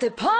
the p o r